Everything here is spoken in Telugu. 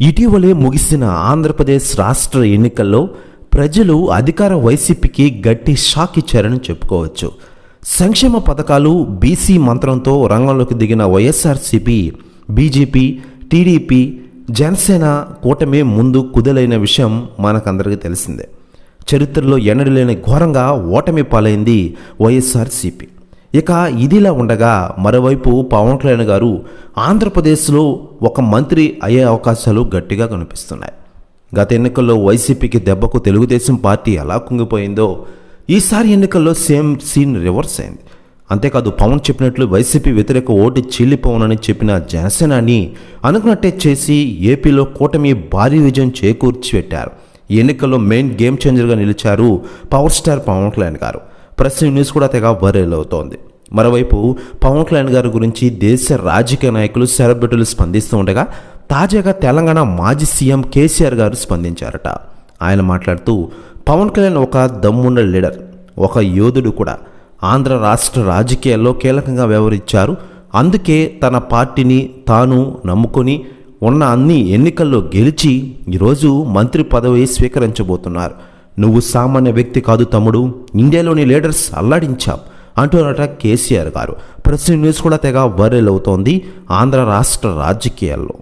ఇటీవలే ముగిసిన ఆంధ్రప్రదేశ్ రాష్ట్ర ఎన్నికల్లో ప్రజలు అధికార వైసీపీకి గట్టి షాక్ ఇచ్చారని చెప్పుకోవచ్చు. సంక్షేమ పథకాలు బీసీ మంత్రంతో రంగంలోకి దిగిన వైఎస్ఆర్సీపీ బీజేపీ టీడీపీ జనసేన కూటమి ముందు కుదలైన విషయం మనకందరికీ తెలిసిందే. చరిత్రలో ఎన్నడలేని ఘోరంగా ఓటమి పాలైంది వైఎస్ఆర్సీపీ. ఇక ఇదిలా ఉండగా మరోవైపు పవన్ కళ్యాణ్ గారు ఆంధ్రప్రదేశ్లో ఒక మంత్రి అయ్యే అవకాశాలు గట్టిగా కనిపిస్తున్నాయి. గత ఎన్నికల్లో వైసీపీకి దెబ్బకు తెలుగుదేశం పార్టీ ఎలా కుంగిపోయిందో ఈసారి ఎన్నికల్లో సేమ్ సీన్ రివర్స్ అయింది. అంతేకాదు పవన్ చెప్పినట్లు వైసీపీ వ్యతిరేక ఓటు చీలిపోవనని చెప్పిన జనసేనాని అనుకున్నట్టే చేసి ఏపీలో కూటమి భారీ విజయం చేకూర్చి పెట్టారు ఎన్నికల్లో మెయిన్ గేమ్ చేంజర్గా నిలిచారు పవర్ స్టార్ పవన్ కళ్యాణ్ గారు. ప్రెస్ న్యూస్ కూడా తెగ వైరల్ అవుతోంది. మరోవైపు పవన్ కళ్యాణ్ గారి గురించి దేశ రాజకీయ నాయకులు సెలబ్రిటీలు స్పందిస్తూ ఉండగా తాజాగా తెలంగాణ మాజీ సీఎం కేసీఆర్ గారు స్పందించారట. ఆయన మాట్లాడుతూ పవన్ కళ్యాణ్ ఒక దమ్మున్న లీడర్ ఒక యోధుడు కూడా. ఆంధ్ర రాష్ట్ర రాజకీయాల్లో కీలకంగా వ్యవహరించారు. అందుకే తన పార్టీని తాను నమ్ముకొని ఉన్న అన్ని ఎన్నికల్లో గెలిచి ఈరోజు మంత్రి పదవి స్వీకరించబోతున్నారు. నువ్వు సామాన్య వ్యక్తి కాదు తమ్ముడు. ఇండియాలోని లీడర్స్ అల్లాడించావు అంటున్నట కేసీఆర్ గారు. ప్రెస్ న్యూస్ కూడా తెగ వైరల్ అవుతోంది. ఆంధ్ర రాష్ట్ర రాజకీయాల్లో.